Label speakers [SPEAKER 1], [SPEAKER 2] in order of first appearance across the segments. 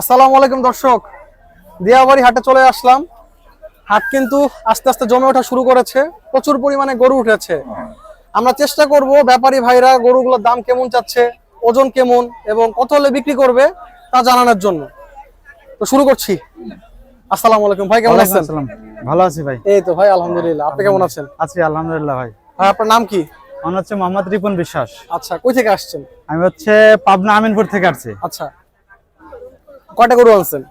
[SPEAKER 1] আসসালামু আলাইকুম দর্শক। দিয়াবাড়ি হাটে চলে আসলাম। হাট কিন্তু আস্তে আস্তে জমে ওঠা শুরু করেছে। প্রচুর পরিমাণে গরু উঠেছে। আমরা চেষ্টা করব ব্যাপারী ভাইরা গরুগুলোর দাম কেমন চাচ্ছে ওজন কেমন এবং কত হলে বিক্রি করবে তা জানানোর জন্য। তো শুরু করছি। আসসালামু আলাইকুম। ভাই কেমন আছেন।
[SPEAKER 2] ভালো আছি ভাই।
[SPEAKER 1] এই তো ভাই আলহামদুলিল্লাহ। আপনি কেমন আছেন?
[SPEAKER 2] আছি আলহামদুলিল্লাহ ভাই।
[SPEAKER 1] ভাই আপনার নাম কি?
[SPEAKER 2] আমার হচ্ছে মোহাম্মদ রিপন বিশ্বাস।
[SPEAKER 1] আচ্ছা কই থেকে আসছেন?
[SPEAKER 2] আমি হচ্ছে পাবনা আমিনপুর থেকে আসছি।
[SPEAKER 1] আচ্ছা কয়টা গরু আনছেন?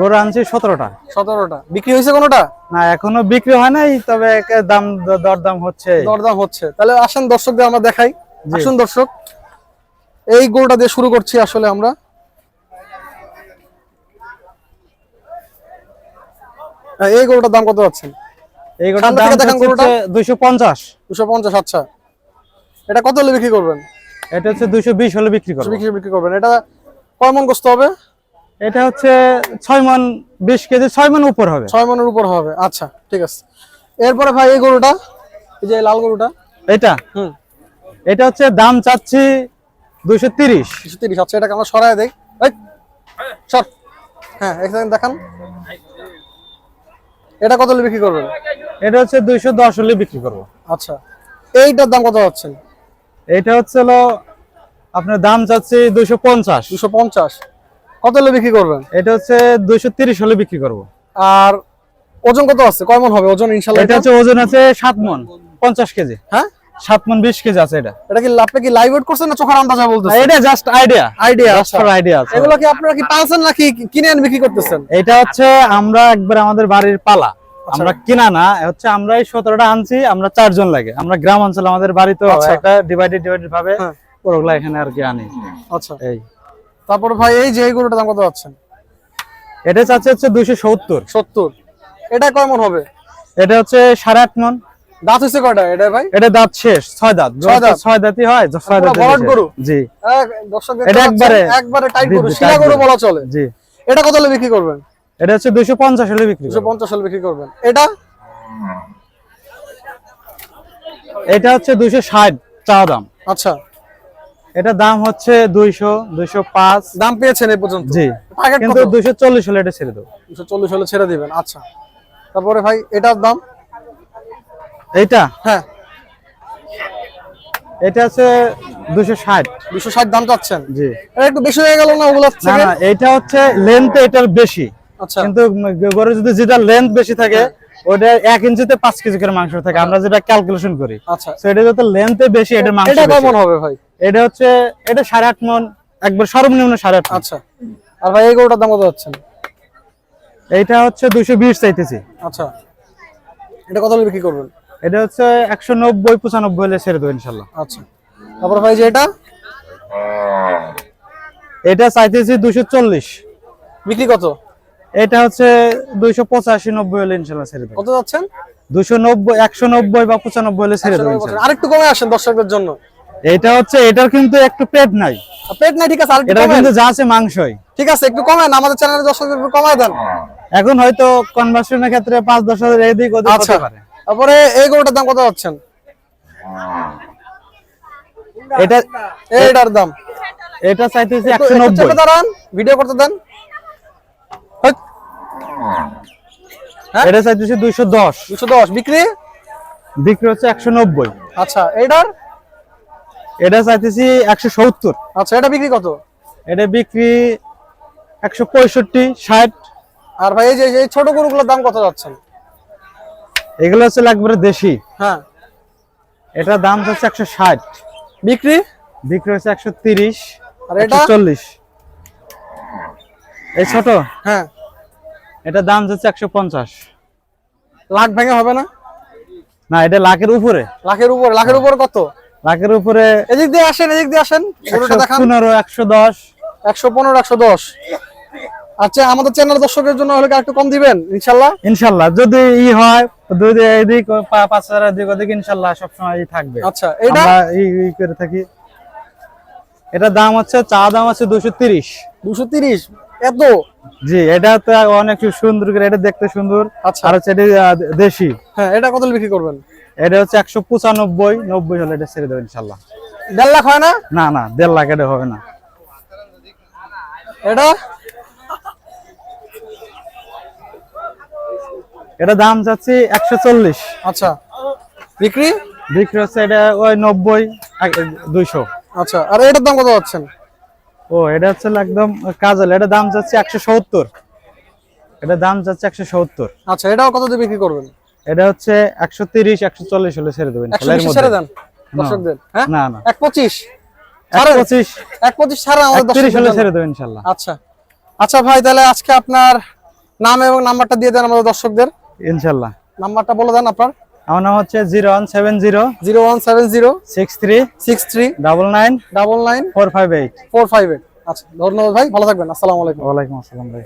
[SPEAKER 2] গরু আনছি সতেরোটা।
[SPEAKER 1] সতেরোটা। বিক্রি হয়েছে কোনোটা?
[SPEAKER 2] না এখনও বিক্রি হয় নাই তবে দাম দরদাম হচ্ছে।
[SPEAKER 1] দরদাম হচ্ছে। তাহলে আসেন দর্শকদের আমরা দেখাই। আসুন দর্শক। এই গরুটা দিয়ে শুরু করছি আসলে আমরা। এই গরুটার দাম কত পাচ্ছেন
[SPEAKER 2] এই
[SPEAKER 1] সামনে
[SPEAKER 2] দাম
[SPEAKER 1] দেখান গরুটা।
[SPEAKER 2] হচ্ছে দুইশো পঞ্চাশ।
[SPEAKER 1] দুশো পঞ্চাশ আচ্ছা। এটা কত হলে বিক্রি করবেন?
[SPEAKER 2] এটা হচ্ছে দুইশো বিশ হলে বিক্রি করব।
[SPEAKER 1] বিক্রি বিক্রি করবেন। এটা কয় মন গোস্ত হবে?
[SPEAKER 2] এটা হচ্ছে ছয় মন বিশ কেজি ছয় মন উপর হবে।
[SPEAKER 1] ছয় মনের উপর হবে। আচ্ছা ঠিক আছে। এরপরে ভাই এই গরুটা এই যে লাল গরুটা
[SPEAKER 2] এটা?
[SPEAKER 1] হুম।
[SPEAKER 2] এটা হচ্ছে দাম চাচ্ছি দুইশো তিরিশ।
[SPEAKER 1] দুশো তিরিশ আচ্ছা এটাকে আমরা সরাই দেই। এই, সর। হ্যাঁ এক দেখান। এটা কত হলে বিক্রি করবেন?
[SPEAKER 2] এটা হচ্ছে দুইশো দশ হলে বিক্রি করব।
[SPEAKER 1] আচ্ছা এইটার দাম কত পাচ্ছেন
[SPEAKER 2] এটা হচ্ছে হলো আপনার দাম চাচ্ছি দুইশো পঞ্চাশ।
[SPEAKER 1] দুশো পঞ্চাশ। কত হলে বিক্রি করবেন?
[SPEAKER 2] এটা হচ্ছে দুইশো তিরিশ হলে বিক্রি করব।
[SPEAKER 1] আর ওজন কত আছে? কয় মন হবে ওজন ইনশাল্লাহ
[SPEAKER 2] এটা হচ্ছে ওজন আছে সাত মন পঞ্চাশ কেজি।
[SPEAKER 1] হ্যাঁ?
[SPEAKER 2] সাত মন বিশ কেজি আছে এটা।
[SPEAKER 1] এটা কি আপনি কি লাইভ ওয়েট করছেন না চোখার আন্দাজা
[SPEAKER 2] না,
[SPEAKER 1] বলতেছেন
[SPEAKER 2] এটা just idea
[SPEAKER 1] idea
[SPEAKER 2] just for idea আছে।
[SPEAKER 1] এগুলো কি আপনারা কি পালছেন নাকি কিনে এনে বিক্রি করতেছেন?
[SPEAKER 2] এটা হচ্ছে আমরা একবার আমাদের বাড়ির পালা। আমরা কিনা না হচ্ছে আমরা এই সতেরোটা আনছি আমরা চারজন লাগে। আমরা গ্রাম অঞ্চল আমাদের বাড়ি তো
[SPEAKER 1] আচ্ছা।
[SPEAKER 2] একটা ডিভাইডেড ডিভাইডেড ভাবে
[SPEAKER 1] হ্যাঁ।
[SPEAKER 2] ওগুলা এখানে আর কি আনি।
[SPEAKER 1] আচ্ছা।
[SPEAKER 2] এই।
[SPEAKER 1] তারপরে ভাই এই যে এই গরুটার দাম কত পাচ্ছেন
[SPEAKER 2] এটা চাচ্ছে হচ্ছে দুইশো সত্তর।
[SPEAKER 1] সত্তর। এটা কয় মন হবে?
[SPEAKER 2] এটা হচ্ছে সাড়ে আট মন।
[SPEAKER 1] দাঁত হচ্ছে কয়টা? এটা ভাই?
[SPEAKER 2] এটা দাঁত শেষ ছয় দাঁত।
[SPEAKER 1] ছয় দাঁত?
[SPEAKER 2] ছয় দাঁতই হয় ছয় দাঁত
[SPEAKER 1] ভরাট গরু?
[SPEAKER 2] জি।
[SPEAKER 1] দর্শক
[SPEAKER 2] এটা একবারে-
[SPEAKER 1] একবারে টাইট গরু শিলা গরু। বলা চলে।
[SPEAKER 2] জি।
[SPEAKER 1] এটা কত হলে বিক্রি করবেন?
[SPEAKER 2] এটা হচ্ছে দুইশো পঞ্চাশ হলে বিক্রি
[SPEAKER 1] দুশো
[SPEAKER 2] করব।
[SPEAKER 1] পঞ্চাশ হলে বিক্রি করবেন। এটা?
[SPEAKER 2] এটা হচ্ছে দুইশো ষাট চা দাম।
[SPEAKER 1] আচ্ছা।
[SPEAKER 2] এটা দাম হচ্ছে দুইশো দুইশো পাঁচ।
[SPEAKER 1] দাম পেয়েছেন এই পর্যন্ত?
[SPEAKER 2] জি কিন্তু
[SPEAKER 1] কত?
[SPEAKER 2] দুইশো চল্লিশ হলে এটা ছেড়ে দেবো।
[SPEAKER 1] দুশো চল্লিশ হলে ছেড়ে দিবেন আচ্ছা। তারপরে ভাই এটার দাম?
[SPEAKER 2] এইটা?
[SPEAKER 1] হ্যাঁ।
[SPEAKER 2] এটা ষাট।
[SPEAKER 1] দুশো ষাট দাম চাচ্ছেন?
[SPEAKER 2] জি।
[SPEAKER 1] এটা একটু বেশি হয়ে গেল না ওগুলো
[SPEAKER 2] না
[SPEAKER 1] থেকে?
[SPEAKER 2] না এটা হচ্ছে লেন্থ এটার বেশি।
[SPEAKER 1] আচ্ছা।
[SPEAKER 2] কিন্তু গরু যদি যেটা লেন্থ বেশি থাকে ওটা এক ইঞ্চিতে পাঁচ কেজি করে মাংস থাকে আমরা যেটা ক্যালকুলেশন করি।
[SPEAKER 1] আচ্ছা।
[SPEAKER 2] তো এটা যত লেন্থে বেশি এটার মাংস
[SPEAKER 1] এটা কেমন হবে ভাই?
[SPEAKER 2] এটা হচ্ছে এটা সাড়ে আট মন একবার সর্বনিম্ন সাড়ে আট
[SPEAKER 1] আচ্ছা। আর ভাই এই গরুটার দাম কত যাচ্ছেন
[SPEAKER 2] এইটা হচ্ছে দুইশো বিশ চাইতেছি।
[SPEAKER 1] আচ্ছা। এটা কত হলে বিক্রি করবেন?
[SPEAKER 2] এটা হচ্ছে একশো নব্বই পঁচানব্বই হলে ছেড়ে দেবো ইনশাল্লাহ।
[SPEAKER 1] আচ্ছা। তারপরে ভাই যে এটা?
[SPEAKER 2] এটা চাইতেছি দুইশো চল্লিশ।
[SPEAKER 1] বিক্রি কত?
[SPEAKER 2] এটা হচ্ছে দুইশো পঁচাশি নব্বই হলে ইনশাল্লাহ ছেড়ে দেবো।
[SPEAKER 1] কত যাচ্ছেন?
[SPEAKER 2] দুইশো নব্বই একশো নব্বই বা পঁচানব্বই হলে ছেড়ে দেবো
[SPEAKER 1] আরেকটু কমে আসেন দর্শকদের জন্য।
[SPEAKER 2] এটা হচ্ছে এটার কিন্তু একটু পেট নাই।
[SPEAKER 1] পেট নাই ঠিক আছে আরেকটু
[SPEAKER 2] এটা কিন্তু যা আছে মাংসই।
[SPEAKER 1] ঠিক আছে একটু কমেন আমাদের চ্যানেলে দর্শকদের একটু কমায় দেন।
[SPEAKER 2] এখন হয়তো কনভার্সনের ক্ষেত্রে পাঁচ দশ হাজার এদিক ওদিক
[SPEAKER 1] আচ্ছা
[SPEAKER 2] হতে পারে।
[SPEAKER 1] তারপরে এই গরুটার দাম কত যাচ্ছেন?
[SPEAKER 2] এটা
[SPEAKER 1] এইটার দাম।
[SPEAKER 2] এটা চাইতেছি
[SPEAKER 1] একটু-
[SPEAKER 2] একশো
[SPEAKER 1] একটু
[SPEAKER 2] নব্বই।
[SPEAKER 1] চেপে দাঁড়ান ভিডিও করতে দেন। হ্যাঁ?
[SPEAKER 2] এটা চাইতেছি দুইশো দশ।
[SPEAKER 1] দুশো দশ বিক্রি?
[SPEAKER 2] বিক্রি হচ্ছে একশো নব্বই।
[SPEAKER 1] আচ্ছা এইটার?
[SPEAKER 2] এটা চাইতেছি একশো সত্তর।
[SPEAKER 1] আচ্ছা এটা বিক্রি কত?
[SPEAKER 2] এটা বিক্রি একশো পঁয়ষট্টি ষাট।
[SPEAKER 1] আর ভাই এই যে এই ছোট গরুগুলোর দাম কত যাচ্ছেন
[SPEAKER 2] এগুলো হচ্ছে একবারে দেশি।
[SPEAKER 1] হ্যাঁ।
[SPEAKER 2] এটার দাম হচ্ছে একশো ষাট।
[SPEAKER 1] বিক্রি?
[SPEAKER 2] বিক্রি হচ্ছে একশো তিরিশ
[SPEAKER 1] আর এটা?
[SPEAKER 2] চল্লিশ। এই ছোট?
[SPEAKER 1] হ্যাঁ।
[SPEAKER 2] এটার দাম হচ্ছে একশো পঞ্চাশ।
[SPEAKER 1] লাখ ভেঙে হবে না?
[SPEAKER 2] না এটা লাখের উপরে।
[SPEAKER 1] লাখের উপরে লাখের উপরে কত?
[SPEAKER 2] লাখের উপরে
[SPEAKER 1] এদিক দিয়ে আসেন এদিক দিয়ে আসেন। গরুটা
[SPEAKER 2] একশো
[SPEAKER 1] দেখান।
[SPEAKER 2] পনেরো একশো দশ।
[SPEAKER 1] একশো পনেরো একশো দশ। আচ্ছা আমাদের চ্যানেল দর্শকের জন্য হলে একটু কম দিবেন? ইনশাল্লাহ?
[SPEAKER 2] ইনশাল্লাহ যদি ই হয় যদি এদিক পাঁচ হাজার এদিক ওদিক ইনশাল্লাহ সবসময় থাকবে।
[SPEAKER 1] আচ্ছা এটা?
[SPEAKER 2] আমরা ই করে থাকি। এটা দাম হচ্ছে চা দাম আছে দুশো তিরিশ।
[SPEAKER 1] দুশো তিরিশ? এত?
[SPEAKER 2] জি এটা তো অনেক সুন্দর করে এটা দেখতে সুন্দর।
[SPEAKER 1] আচ্ছা।
[SPEAKER 2] আর হচ্ছে দেশি।
[SPEAKER 1] হ্যাঁ এটা কত বিক্রি করবেন?
[SPEAKER 2] এটা হচ্ছে একশো পঁচানব্বই নব্বই হলে এটা ছেড়ে দেবো ইনশাল্লাহ।
[SPEAKER 1] দেড় লাখ হয় না?
[SPEAKER 2] না না দেড় লাখ এটা হবে না।
[SPEAKER 1] এটা?
[SPEAKER 2] এটা দাম যাচ্ছে একশো চল্লিশ।
[SPEAKER 1] আচ্ছা। বিক্রি?
[SPEAKER 2] বিক্রি হচ্ছে এটা ওই নব্বই দুইশো।
[SPEAKER 1] আচ্ছা আর এটার দাম কত পাচ্ছেন
[SPEAKER 2] ও এটা হচ্ছে একদম কাজল এটা দাম যাচ্ছে একশো সত্তর। এটা দাম যাচ্ছে একশো সত্তর।
[SPEAKER 1] আচ্ছা এটাও কত দিয়ে বিক্রি করবেন?
[SPEAKER 2] এটা হচ্ছে একশো তিরিশ একশো চল্লিশ হলে ছেড়ে দেবেন
[SPEAKER 1] বিশ ছেড়ে দেন দর্শকদের হ্যাঁ?
[SPEAKER 2] না না।
[SPEAKER 1] এক পঁচিশ
[SPEAKER 2] এক
[SPEAKER 1] ছাড়েন?
[SPEAKER 2] পঁচিশ
[SPEAKER 1] এক পঁচিশ ছাড়া আমাদের
[SPEAKER 2] তিরিশ হলে ছেড়ে দেবেন ইনশাল্লাহ।
[SPEAKER 1] আচ্ছা। আচ্ছা ভাই তাহলে আজকে আপনার নাম এবং নাম্বারটা দিয়ে দেন আমাদের দর্শকদের।
[SPEAKER 2] ইনশাল্লাহ।
[SPEAKER 1] নাম্বারটা বলে দেন আপনার।
[SPEAKER 2] আমার নাম হচ্ছে zero one seven zero
[SPEAKER 1] zero one seven zero
[SPEAKER 2] six three
[SPEAKER 1] six three
[SPEAKER 2] double nine
[SPEAKER 1] double nine
[SPEAKER 2] four five eight.
[SPEAKER 1] Four five eight. আচ্ছা ধন্যবাদ ভাই ভালো থাকবেন। আসসালামু আলাইকুম।
[SPEAKER 2] ওয়ালাইকুম আসসালাম ভাই।